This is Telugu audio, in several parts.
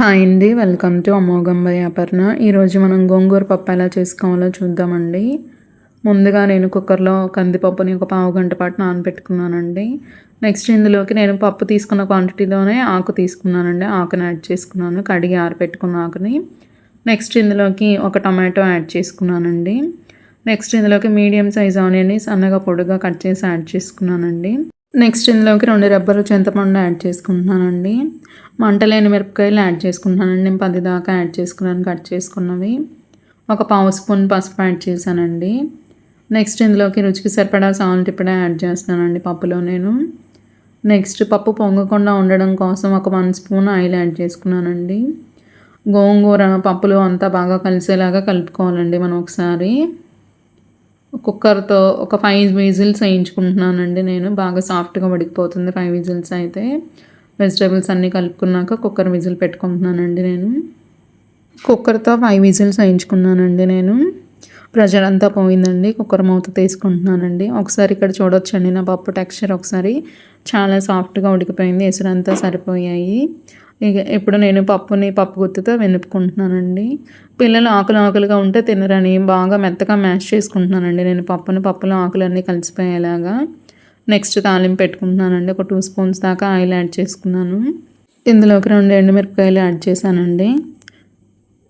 హాయ్ అండి. వెల్కమ్ టు అమోఘంబై అపర్ణ. ఈరోజు మనం గోంగూర పప్పు ఎలా చేసుకోవాలో చూద్దామండి. ముందుగా నేను కుక్కర్లో కందిపప్పుని ఒక పావు గంట పాటు నానబెట్టుకున్నానండి. నెక్స్ట్ ఇందులోకి నేను పప్పు తీసుకున్న క్వాంటిటీలోనే ఆకు తీసుకున్నానండి. ఆకుని యాడ్ చేసుకున్నాను. కడిగి ఆరబెట్టుకున్న ఆకుని. నెక్స్ట్ ఇందులోకి ఒక టమాటో యాడ్ చేసుకున్నానండి. నెక్స్ట్ ఇందులోకి మీడియం సైజ్ ఆనియన్ని సన్నగా పొడుగా కట్ చేసి యాడ్ చేసుకున్నానండి. నెక్స్ట్ ఇందులోకి రెండు రబ్బరు చింతపండు యాడ్ చేసుకుంటున్నానండి. మంటలేని మిరపకాయలు యాడ్ చేసుకుంటున్నానండి. నేను పది దాకా యాడ్ చేసుకున్నాను కట్ చేసుకున్నవి. ఒక పావు స్పూన్ పసుపు యాడ్ చేశానండి. నెక్స్ట్ ఇందులోకి రుచికి సరిపడా సాల్ట్ ఇప్పుడే యాడ్ చేస్తున్నానండి పప్పులో నేను. నెక్స్ట్ పప్పు పొంగకుండా ఉండడం కోసం ఒక వన్ స్పూన్ ఆయిల్ యాడ్ చేసుకున్నానండి. గోంగూర పప్పులో అంతా బాగా కలిసేలాగా కలుపుకోవాలండి మనం ఒకసారి. కుక్కర్తో ఒక ఫైవ్ విజిల్స్ వేయించుకుంటున్నానండి నేను. బాగా సాఫ్ట్గా ఉడికిపోతుంది ఫైవ్ విజిల్స్ అయితే. వెజిటేబుల్స్ అన్నీ కలుపుకున్నాక కుక్కర్ విజిల్ పెట్టుకుంటున్నానండి నేను. కుక్కర్తో ఫైవ్ విజిల్స్ వేయించుకున్నానండి నేను. ప్రెషర్ అంతా పోయిందండి. కుక్కర్ మూత తీసుకుంటున్నానండి. ఒకసారి ఇక్కడ చూడొచ్చండి నా పప్పు టెక్స్చర్ ఒకసారి. చాలా సాఫ్ట్గా ఉడికిపోయింది. ఎసురంతా సరిపోయాయి. ఇక ఇప్పుడు నేను పప్పుని పప్పు గుత్తితో వెనుపుకుంటున్నానండి. పిల్లలు ఆకులు ఆకులుగా ఉంటే తినరని బాగా మెత్తగా మ్యాష్ చేసుకుంటున్నానండి. నేను పప్పుని పప్పులో ఆకులన్నీ కలిసిపోయేలాగా. నెక్స్ట్ తాలింపు పెట్టుకుంటున్నానండి. ఒక టూ స్పూన్స్ దాకా ఆయిల్ యాడ్ చేసుకున్నాను. ఇందులోకి రెండు ఎండుమిరపకాయలు యాడ్ చేశానండి.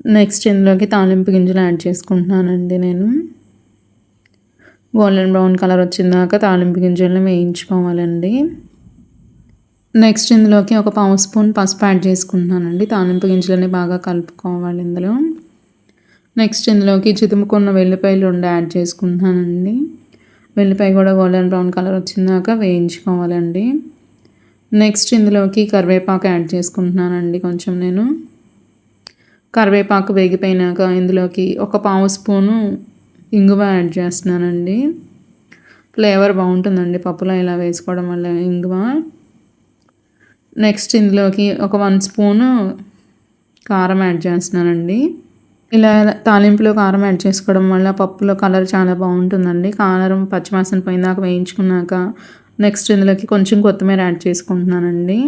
నెక్స్ట్ ఇందులోకి తాలింపు గింజలు యాడ్ చేసుకుంటున్నానండి నేను. గోల్డెన్ బ్రౌన్ కలర్ వచ్చిందాక తాలింపు గింజలను వేయించుకోవాలండి. నెక్స్ట్ ఇందులోకి ఒక పావు స్పూన్ పసుపు యాడ్ చేసుకుంటున్నానండి. తాలింపు గింజలని బాగా కలుపుకోవాలి ఇందులో. నెక్స్ట్ ఇందులోకి చితుముకున్న వెల్లిపాయలు రెండు యాడ్ చేసుకుంటున్నానండి. వెల్లిపాయ కూడా గోల్డెన్ బ్రౌన్ కలర్ వచ్చిందాక వేయించుకోవాలండి. నెక్స్ట్ ఇందులోకి కరివేపాకు యాడ్ చేసుకుంటున్నానండి కొంచెం నేను. కరివేపాకు వేగిపోయినాక ఇందులోకి ఒక పావు స్పూను ఇంగువ యాడ్ చేస్తున్నానండి. ఫ్లేవర్ బాగుంటుందండి పప్పులో ఇలా వేసుకోవడం వల్ల ఇంగువ. నెక్స్ట్ ఇందులోకి ఒక వన్ స్పూను కారం యాడ్ చేస్తున్నానండి. ఇలా తాలింపులో కారం యాడ్ చేసుకోవడం వల్ల పప్పులో కలర్ చాలా బాగుంటుందండి. కారం పచ్చివాసన పోయిందాక వేయించుకున్నాక నెక్స్ట్ ఇందులోకి కొంచెం కొత్తిమీర యాడ్ చేసుకుంటున్నానండి.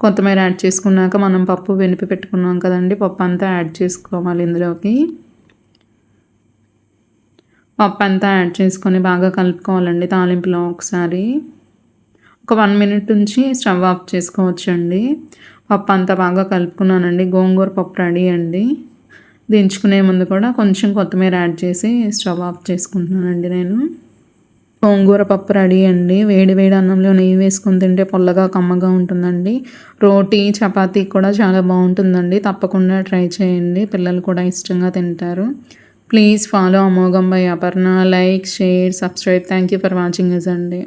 కొత్తిమీర యాడ్ చేసుకున్నాక మనం పప్పు వెనిపి పెట్టుకున్నాం కదండి పప్పు అంతా యాడ్ చేసుకోవాలి ఇందులోకి. పప్పు అంతా యాడ్ చేసుకొని బాగా కలుపుకోవాలండి తాలింపులో ఒకసారి. ఒక వన్ మినిట్ నుంచి స్టవ్ ఆఫ్ చేసుకోవచ్చండి. పప్పు అంతా బాగా కలుపుకున్నానండి. గోంగూర పప్పు రెడీ అండి. దించుకునే ముందు కూడా కొంచెం కొత్తిమీర యాడ్ చేసి స్టవ్ ఆఫ్ చేసుకుంటున్నానండి నేను. గోంగూర పప్పు రెడీ అండి. వేడి వేడి అన్నంలో నెయ్యి వేసుకొని తింటే పొల్లగా కమ్మగా ఉంటుందండి. రోటీ చపాతీ కూడా చాలా బాగుంటుందండి. తప్పకుండా ట్రై చేయండి. పిల్లలు కూడా ఇష్టంగా తింటారు. ప్లీజ్ ఫాలో అమోఘం by Aparna like share subscribe thank you for watching is అండి